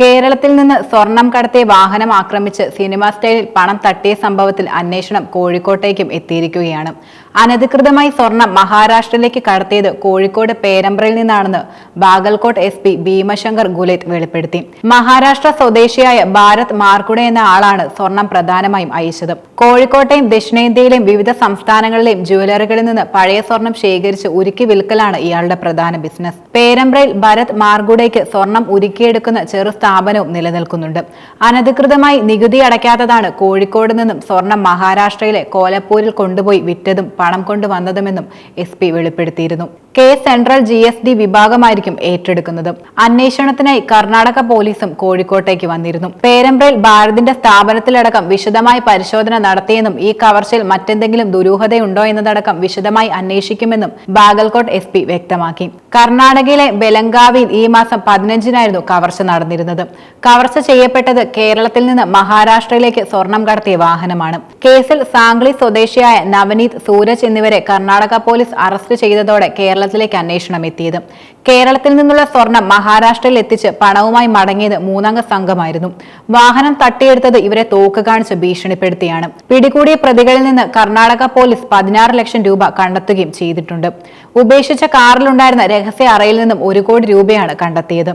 കേരളത്തിൽ നിന്ന് സ്വർണം കടത്തിയ വാഹനം ആക്രമിച്ച് സിനിമാ സ്റ്റൈലിൽ പണം തട്ടിയ സംഭവത്തിൽ അന്വേഷണം കോഴിക്കോട്ടേക്കും എത്തിയിരിക്കുകയാണ്. അനധികൃതമായി സ്വർണം മഹാരാഷ്ട്രയിലേക്ക് കടത്തിയത് കോഴിക്കോട് പേരമ്പ്രയിൽ നിന്നാണെന്ന് ബാഗൽകോട്ട് എസ് പി ഭീമശങ്കർ ഗുലേത് വെളിപ്പെടുത്തി. മഹാരാഷ്ട്ര സ്വദേശിയായ ഭാരത് മാർക്കുടെ എന്ന ആളാണ് സ്വർണം പ്രധാനമായും അയച്ചത്. കോഴിക്കോട്ടെയും ദക്ഷിണേന്ത്യയിലെയും വിവിധ സംസ്ഥാനങ്ങളിലെയും ജുവലറികളിൽ നിന്ന് പഴയ സ്വർണം ശേഖരിച്ച് ഉരുക്കി വിൽക്കലാണ് ഇയാളുടെ പ്രധാന ബിസിനസ്. പേരമ്പ്രയിൽ ഭരത് മാർഗുഡയ്ക്ക് സ്വർണം ഉരുക്കിയെടുക്കുന്ന ചെറു സ്ഥാപനവും നിലനിൽക്കുന്നുണ്ട്. അനധികൃതമായി നികുതി അടയ്ക്കാത്തതാണ് കോഴിക്കോട് നിന്നും സ്വർണം മഹാരാഷ്ട്രയിലെ കോലപ്പൂരിൽ കൊണ്ടുപോയി വിറ്റതും പണം കൊണ്ടുവന്നതുമെന്നും എസ് പി വെളിപ്പെടുത്തിയിരുന്നു. Case central G S D വിഭാഗമായിരിക്കും ഏറ്റെടുക്കുന്നത്. അന്വേഷണത്തിനായി കർണാടക പോലീസും കോഴിക്കോട്ടേക്ക് വന്നിരുന്നു. പേരമ്പ്രയിൽ ഭാരതിന്റെ സ്ഥാപനത്തിലടക്കം വിശദമായി പരിശോധന നടത്തിയെന്നും ഈ കവർച്ചയിൽ മറ്റെന്തെങ്കിലും ദുരൂഹതയുണ്ടോ എന്നതടക്കം വിശദമായി അന്വേഷിക്കുമെന്നും ബാഗൽകോട്ട് എസ് പി വ്യക്തമാക്കി. കർണാടകയിലെ ബെലങ്കാവിൽ ഈ മാസം പതിനഞ്ചിനായിരുന്നു കവർച്ച നടന്നിരുന്നത്. കവർച്ച ചെയ്യപ്പെട്ടത് കേരളത്തിൽ നിന്ന് മഹാരാഷ്ട്രയിലേക്ക് സ്വർണം കടത്തിയ വാഹനമാണ്. കേസിൽ സാംഗ്ലി സ്വദേശിയായ നവനീത് സൂരജ് എന്നിവരെ കർണാടക പോലീസ് അറസ്റ്റ് ചെയ്തതോടെ കേരളത്തിലേക്ക് അന്വേഷണം എത്തിയത്. കേരളത്തിൽ നിന്നുള്ള സ്വർണം മഹാരാഷ്ട്രയിൽ എത്തിച്ച് പണവുമായി മടങ്ങിയത് മൂന്നംഗ സംഘമായിരുന്നു. വാഹനം തട്ടിയെടുത്തത് ഇവരെ തോക്ക് കാണിച്ച് ഭീഷണിപ്പെടുത്തിയാണ്. പിടികൂടിയ പ്രതികളിൽ നിന്ന് കർണാടക പോലീസ് പതിനാറ് ലക്ഷം രൂപ കണ്ടെത്തുകയും ചെയ്തിട്ടുണ്ട്. ഉപേക്ഷിച്ച കാറിലുണ്ടായിരുന്ന രഹസ്യ അറയിൽ നിന്നും ഒരു കോടി രൂപയാണ് കണ്ടെത്തിയത്.